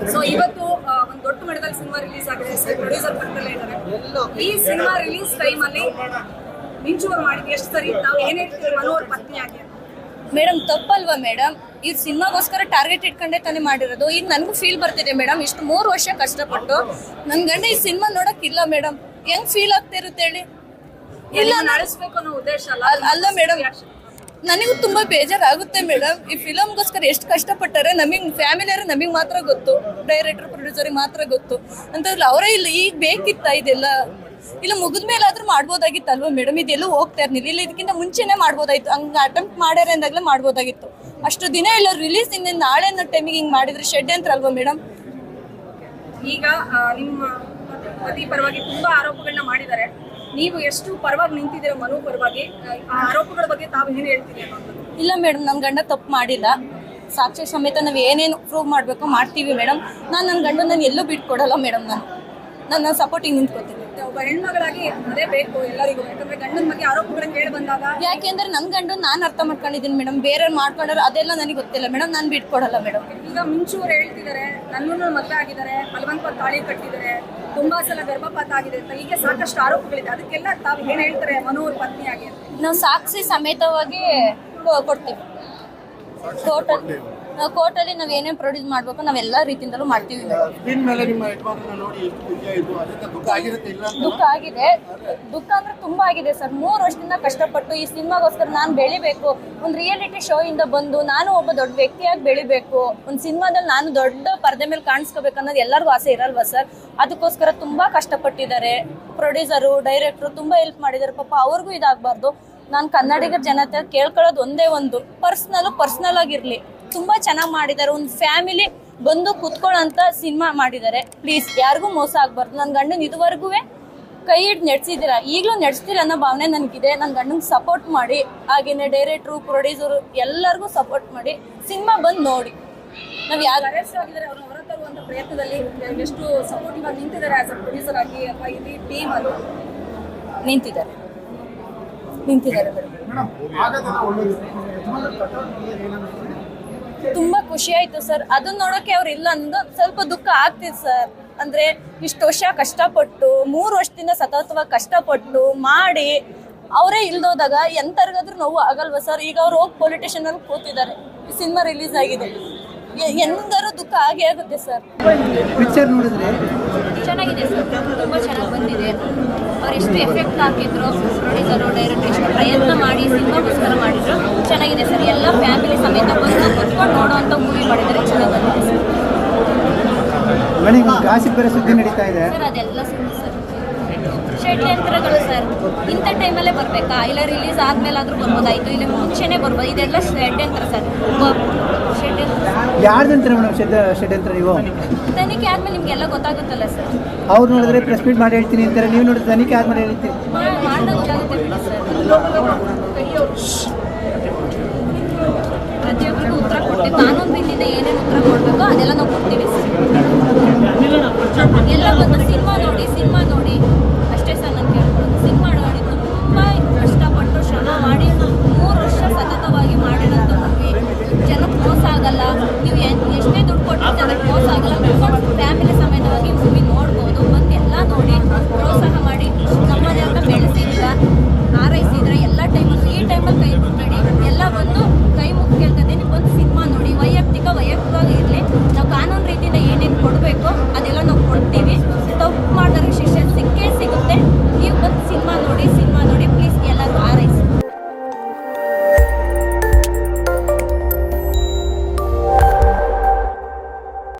So ಇವತ್ತು ಒಂದು ದೊಡ್ಡ ಮಟ್ಟದಲ್ಲಿ ಸಿನಿಮಾ ರಿಲೀಸ್ ಆಗಿದೆ. ಪ್ರೊಡ್ಯೂಸರ್ ಪಕ್ಕದಲ್ಲೇ ಇದ್ದಾರೆ. ಈ ಸಿನಿಮಾ ರಿಲೀಸ್ ಟೈಮ್ ಅಲ್ಲಿ ಮಿಂಚು ಅವ್ರು ಮಾಡಿದ್ ಎಷ್ಟು ಸರಿ? ತಾವು ಏನೇ ಮನು ಅವ್ರ ಪತ್ನಿಯಾಗಿ ಮೇಡಂ ಮೇಡಮ್ ತಪ್ಪಲ್ವಾ ಮೇಡಮ್? ಈ ಸಿನಿಮಾಗೋಸ್ಕರ ಟಾರ್ಗೆಟ್ ಇಟ್ಕೊಂಡೇ ತಾನೇ ಮಾಡಿರೋದು. ಈಗ ನನಗೂ ಫೀಲ್ ಬರ್ತಿದೆ ಮೇಡಮ್. ಇಷ್ಟು ಮೂರು ವರ್ಷ ಕಷ್ಟಪಟ್ಟು ನನ್ನ ಗಂಡ ಈ ಸಿನಿಮಾ ನೋಡಕ್ಕಿಲ್ಲ ಮೇಡಮ್. ಹೆಂಗ್ ಫೀಲ್ ಆಗ್ತಾ ಇರುತ್ತೆ ಹೇಳಿ? ಇಲ್ಲ ನಡೆಸ್ಬೇಕು ಅನ್ನೋ ಉದ್ದೇಶ ಅಲ್ಲ? ಅಲ್ಲ ಮೇಡಮ್. ನನಗೂ ತುಂಬಾ ಬೇಜಾರಾಗುತ್ತೆ ಮೇಡಮ್. ಈ ಫಿಲಮ್ಗೋಸ್ಕರ ಎಷ್ಟು ಕಷ್ಟಪಟ್ಟಾರೆ ನಮಗೆ ಫ್ಯಾಮಿಲಿಯವರು ನಮಗೆ ಮಾತ್ರ ಗೊತ್ತು. ಡೈರೆಕ್ಟರ್, ಪ್ರೊಡ್ಯೂಸರಿಗೆ ಮಾತ್ರ ಗೊತ್ತು. ಅಂತಂದ್ರೆ ಅವರೇ ಇಲ್ಲ, ಈಗ ಬೇಕಿತ್ತ ಇದೆಲ್ಲ? ಇಲ್ಲ, ಮುಗಿದ ಮಾಡ್ಬೋದಾಗಿತ್ತಲ್ವ ಮಾಡ್ಬೋದಾಗಿತ್ತಲ್ವಾ ಮೇಡಮ್? ಇದೆಲ್ಲೂ ಹೋಗ್ತಾ ಇರ್ನಿಲ್ಲ ಇಲ್ಲ, ಇದಕ್ಕಿಂತ ಮುಂಚೆನೆ ಮಾಡ್ಬೋದಾಯ್ತು. ಹಂಗ ಅಟೆಂಪ್ಟ್ ಮಾಡ್ಯಾರ ಅಂದಾಗಲೇ ಮಾಡ್ಬೋದಾಗಿತ್ತು. ಅಷ್ಟು ದಿನ ಇಲ್ಲ ರಿಲೀಸ್ ಇಂದ ನಾಳೆ ಅನ್ನೋ ಟೈಮಿಗೆ ಹಿಂಗೆ ಮಾಡಿದ್ರೆ ಶೆಡ್ ಅಂತ ಅಲ್ವಾ ಮೇಡಮ್? ಈಗ ನಿಮ್ಮ ಪತಿ ಪರವಾಗಿ ತುಂಬಾ ಆರೋಪಗಳನ್ನ ಮಾಡಿದ್ದಾರೆ. ನೀವು ಎಷ್ಟು ಪರವಾಗಿ ನಿಂತಿದ್ದೀರಾ ಮನು ಪರವಾಗಿ ಆ, ಆರೋಪಗಳ ಬಗ್ಗೆ ತಾವು ಏನು ಹೇಳ್ತೀರಿ ಅನ್ನೋದು ಇಲ್ಲ ಮೇಡಮ್ ನನ್ನ ಗಂಡ ತಪ್ಪು ಮಾಡಿಲ್ಲ. ಸಾಕ್ಷಿ ಸಮೇತ ನಾವು ಏನೇನು ಪ್ರೂವ್ ಮಾಡಬೇಕು ಮಾಡ್ತೀವಿ ಮೇಡಮ್ ನಾನು ನನ್ನ ಗಂಡ ನಾನು ಎಲ್ಲೂ ಬಿಟ್ಕೊಡಲ್ಲ ಮೇಡಮ್ ನಾನು. ನನ್ನ ಸಪೋರ್ಟಿಗೆ ನಿಂತ್ಕೋತೀನಿ. ಒಬ್ಬ ಹೆಣ್ಮಗಳಾಗಿ ಅದೇ ಬೇಕು ಎಲ್ಲರಿಗೂ ಯಾಕಂದ್ರೆ ಗಂಡನ ಬಗ್ಗೆ ಆರೋಪಗಳನ್ನ ಕೇಳಿ ಬಂದಾಗ ಯಾಕೆಂದ್ರೆ ನನ್ನ ಗಂಡ ನಾನು ಅರ್ಥ ಮಾಡ್ಕೊಂಡಿದ್ದೀನಿ ಮೇಡಮ್ ಬೇರೆ ಮಾಡ್ಕೊಂಡ್ರೆ ಅದೆಲ್ಲ ನನಗೆ ಗೊತ್ತಿಲ್ಲ. ಮೇಡಮ್ ನಾನು ಬಿಟ್ಕೊಡಲ್ಲ ಮೇಡಮ್ ಈಗ ಮುಂಚೂರು ಹೇಳ್ತಿದ್ದಾರೆ ನನ್ನನ್ನು ಮದುವೆ ಆಗಿದ್ದಾರೆ ಬಲವಂತ ತಾಳಿ ಕಟ್ಟಿದ್ದಾರೆ. ತುಂಬಾ ಸಲ ಗರ್ಭಪಾತ ಆಗಿದೆ ಅಂತ ಹೀಗೆ ಸಾಕಷ್ಟು ಆರೋಪಗಳಿದೆ. ಅದಕ್ಕೆಲ್ಲ ತಾವು ಏನ್ ಹೇಳ್ತಾರೆ ಮನೋರ್ ಪತ್ನಿಯಾಗಿ ಅಂತ? ನಾವು ಸಾಕ್ಷಿ ಸಮೇತವಾಗಿ ಕೊ- ಕೊಡ್ತೀವಿ. ನಾವು ಕೋರ್ಟಲ್ಲಿ ನಾವು ಏನೇನು ಪ್ರೊಡ್ಯೂಸ್ ಮಾಡಬೇಕು ನಾವೆಲ್ಲ ರೀತಿಯಿಂದಲೂ ಮಾಡ್ತೀವಿ. ಮೇಡಮ್ ಸ್ಕ್ರೀನ್ ಮೇಲೆ ನಿಮ್ಮ ಯಜಮಾನರನ್ನ ನೋಡಿ ಎಷ್ಟು ಖುಷಿ ಆಯಿತು. ಅದರಿಂದ ದುಃಖ ಆಗಿರುತ್ತೆ ಇಲ್ಲ ಅಂತ ದುಃಖ ಆಗಿದೆ. ದುಃಖ ಅಂದ್ರೆ ತುಂಬಾ ಆಗಿದೆ ಸರ್. ಮೂರು ವರ್ಷದಿಂದ ಕಷ್ಟಪಟ್ಟು ಈ ಸಿನಿಮಾಗೋಸ್ಕರ ನಾನು ಬೆಳಿಬೇಕು. ಒಂದು ರಿಯಾಲಿಟಿ ಶೋ ಇಂದ ಬಂದು ನಾನು ಒಬ್ಬ ದೊಡ್ಡ ವ್ಯಕ್ತಿಯಾಗಿ ಬೆಳಿಬೇಕು. ಒಂದು ಸಿನಿಮಾದಲ್ಲಿ ನಾನು ದೊಡ್ಡ ಪರದೆ ಮೇಲೆ ಕಾಣಿಸ್ಕೋಬೇಕು ಅನ್ನೋದು ಎಲ್ಲರಿಗೂ ಆಸೆ ಇರಲ್ವಾ ಸರ್? ಅದಕ್ಕೋಸ್ಕರ ತುಂಬಾ ಕಷ್ಟಪಟ್ಟಿದ್ದಾರೆ. ಪ್ರೊಡ್ಯೂಸರು ಡೈರೆಕ್ಟ್ರು ತುಂಬಾ ಹೆಲ್ಪ್ ಮಾಡಿದ್ದಾರೆ. ಪಾಪ ಅವ್ರಿಗೂ ಇದಾಗಬಾರ್ದು. ನಾನು ಕನ್ನಡಿಗರ ಜನತೆ ಕೇಳ್ಕೊಳ್ಳೋದು ಒಂದೇ ಒಂದು. ಪರ್ಸ್ನಲ್ಲು ಪರ್ಸ್ನಲ್ ಆಗಿರ್ಲಿ. ತುಂಬಾ ಚೆನ್ನಾಗಿ ಮಾಡಿದ್ದಾರೆ. ಒಂದು ಫ್ಯಾಮಿಲಿ ಬಂದು ಕುತ್ಕೊಳ್ಳೋಂಥ ಸಿನಿಮಾ ಮಾಡಿದ್ದಾರೆ. ಪ್ಲೀಸ್ ಯಾರಿಗೂ ಮೋಸ ಆಗ್ಬಾರ್ದು. ನನ್ನ ಗಂಡನ ಇದುವರೆಗೂ ಕೈ ಹಿಡ್ದು ನಡೆಸಿದ್ದೀರಾ? ಈಗಲೂ ನಡೆಸ್ತೀರ ಅನ್ನೋ ಭಾವನೆ ನನಗಿದೆ. ನನ್ನ ಗಂಡಂಗೆ ಸಪೋರ್ಟ್ ಮಾಡಿ ಹಾಗೇನೆ ಡೈರೆಕ್ಟ್ರು ಪ್ರೊಡ್ಯೂಸರು ಎಲ್ಲರಿಗೂ ಸಪೋರ್ಟ್ ಮಾಡಿ ಸಿನಿಮಾ ಬಂದು ನೋಡಿ. ನಾವು ಯಾರು ಅರೆಸ್ಟ್ ಆಗಿದ್ದಾರೆ ಅವ್ರನ್ನ ಹೊರತರುವಂತ ಪ್ರಯತ್ನದಲ್ಲಿ ಎಷ್ಟು ಸಪೋರ್ಟಿವ್ ಆಗಿ ನಿಂತಿದ್ದಾರೆ ಆಸ್ ಅ ಪ್ರೊಡ್ಯೂಸರ್ ಆಗಿ ಅಥವಾ ಇಲ್ಲಿ ಟೀಮ್ ಅಂತ ನಿಂತಿದ್ದಾರೆ. ನಿಂತಿದ್ದಾರೆ. ಮೇಡಮ್ ತುಂಬಾ ಖುಷಿ ಆಯ್ತು ಸರ್. ಅದನ್ನ ನೋಡೋಕೆ ಅವ್ರು ಇಲ್ಲ ಅಂದ್ರೆ ಸ್ವಲ್ಪ ದುಃಖ ಆಗ್ತಿತ್ತು ಸರ್. ಅಂದ್ರೆ ಇಷ್ಟು ವರ್ಷ ಕಷ್ಟಪಟ್ಟು ಮೂರು ವರ್ಷದಿಂದ ಸತತವಾಗಿ ಕಷ್ಟಪಟ್ಟು ಮಾಡಿ ಅವರೇ ಇಲ್ದೋದಾಗ ಎಂತರ್ಗಾದ್ರೂ ನೋವು ಆಗಲ್ವಾ ಸರ್? ಈಗ ಅವ್ರು ಹೋಗಿ ಪೊಲಿಟಿಷನ್ ಅಲ್ಲಿ ಕೂತಿದ್ದಾರೆ. ಸಿನಿಮಾ ರಿಲೀಸ್ ಆಗಿದೆ. ಎಂದರು ದುಃಖ ಆಗೇ ಆಗುತ್ತೆ ಸರ್. ಪಿಕ್ಚರ್ ನೋಡಿದ್ರೆ? ಚೆನ್ನಾಗಿದೆ ಸರ್. ತುಂಬಾ ಚೆನ್ನಾಗಿ ಬಂದಿದೆ. ಅವ್ರು ಎಷ್ಟು ಎಫೆಕ್ಟ್ ಹಾಕಿದ್ರು ಪ್ರೊಡ್ಯೂಸರು ಡೈರೆಕ್ಟರ್ ಎಷ್ಟು ಪ್ರಯತ್ನ ಮಾಡಿ ಸಿನಿಮಾಗೋಸ್ಕರ ಮಾಡಿದ್ರು ಚೆನ್ನಾಗಿದೆ ಸರ್. ಎಲ್ಲ ಫ್ಯಾಮಿಲಿ ಸಮೇತ ಬಂದು ನೋಡೋವಂಥ ಮೂವಿ ಮಾಡಿದರೆ ಚೆನ್ನಾಗಿ ಬಂದಿದೆ ಸರ್ ಮನೆಗೆ ಗಾಸಿಪ್ ಬೇರೆ ಸುದ್ದಿ ನಡೀತಾ ಇದೆ. ಸರ್ ಅದೆಲ್ಲ ಸುಳ್ಳು ಸರ್. ಷಡ್ಯಂತ್ರಗಳು ಸರ್. ಇಂಥ ಟೈಮಲ್ಲೇ ಬರಬೇಕಾ? ಇಲ್ಲ ರಿಲೀಸ್ ಆದ್ಮೇಲಾದ್ರೂ ಬರ್ಬೋದಾಯ್ತು? ಇಲ್ಲ ಮುಂಚೆನೇ ಬರ್ಬೋದು? ಇದೆಲ್ಲ ಷಡ್ಯಂತ್ರ ಸರ್. ಷಡ್ಯಂತ್ರ. ಯಾರ್ದಂತಾರೆ ಮೇಡಮ್ ಷಡ್ ಷಡ್ಯಂತ್ರ ನೀವು? ತನಿಖೆ ಆದ್ಮೇಲೆ ನಿಮಗೆಲ್ಲ ಗೊತ್ತಾಗುತ್ತಲ್ಲ ಸರ್. ಅವ್ರು ನೋಡಿದ್ರೆ ಪ್ರೆಸ್ ಮೀಟ್ ಮಾಡಿ ಹೇಳ್ತೀನಿ ಅಂತಾರೆ. ನೀವು ನೋಡಿದ್ರೆ ತನಿಖೆ ಆದ್ಮೇಲೆ ಹೇಳ್ತೀನಿ. ಮಾಡಿದಾಗ ಗೊತ್ತಾಗುತ್ತೆ ಬಿಡಿ ಸರ್ ಪ್ರತಿಯೊಬ್ಬರಿಗೂ ಉತ್ತರ ಕೊಡ್ತೀವಿ ಕಾನೂನು ರೀತಿಯಿಂದ ಏನೇನು ಉತ್ತರ ಕೊಡಬೇಕು ಅದೆಲ್ಲ ನಾವು ಕೊಡ್ತೀವಿ.